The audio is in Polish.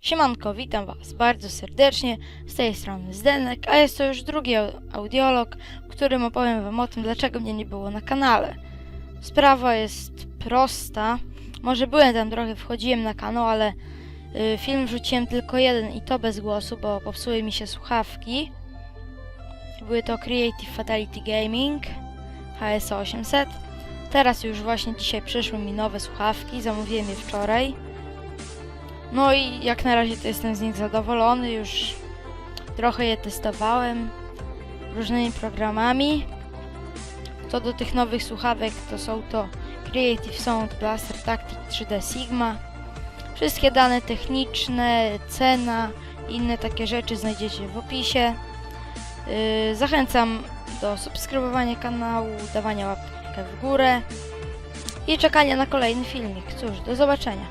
Siemanko, witam Was bardzo serdecznie, z tej strony Zdenek, a jest to już drugi au- audiolog, którym opowiem Wam o tym, dlaczego mnie nie było na kanale. Sprawa jest prosta, może byłem tam trochę, wchodziłem na kanał, ale y, film wrzuciłem tylko jeden i to bez głosu, bo popsuły mi się słuchawki. Były to Creative Fatality Gaming HS 800. Teraz już właśnie dzisiaj przyszły mi nowe słuchawki, zamówiłem je wczoraj. No i jak na razie to jestem z nich zadowolony, już trochę je testowałem różnymi programami. Co do tych nowych słuchawek, to są to Creative Sound Blaster Tactic 3D Sigma. Wszystkie dane techniczne, cena i inne takie rzeczy znajdziecie w opisie. Yy, zachęcam do subskrybowania kanału, dawania łapkę w górę i czekania na kolejny filmik. Cóż, do zobaczenia.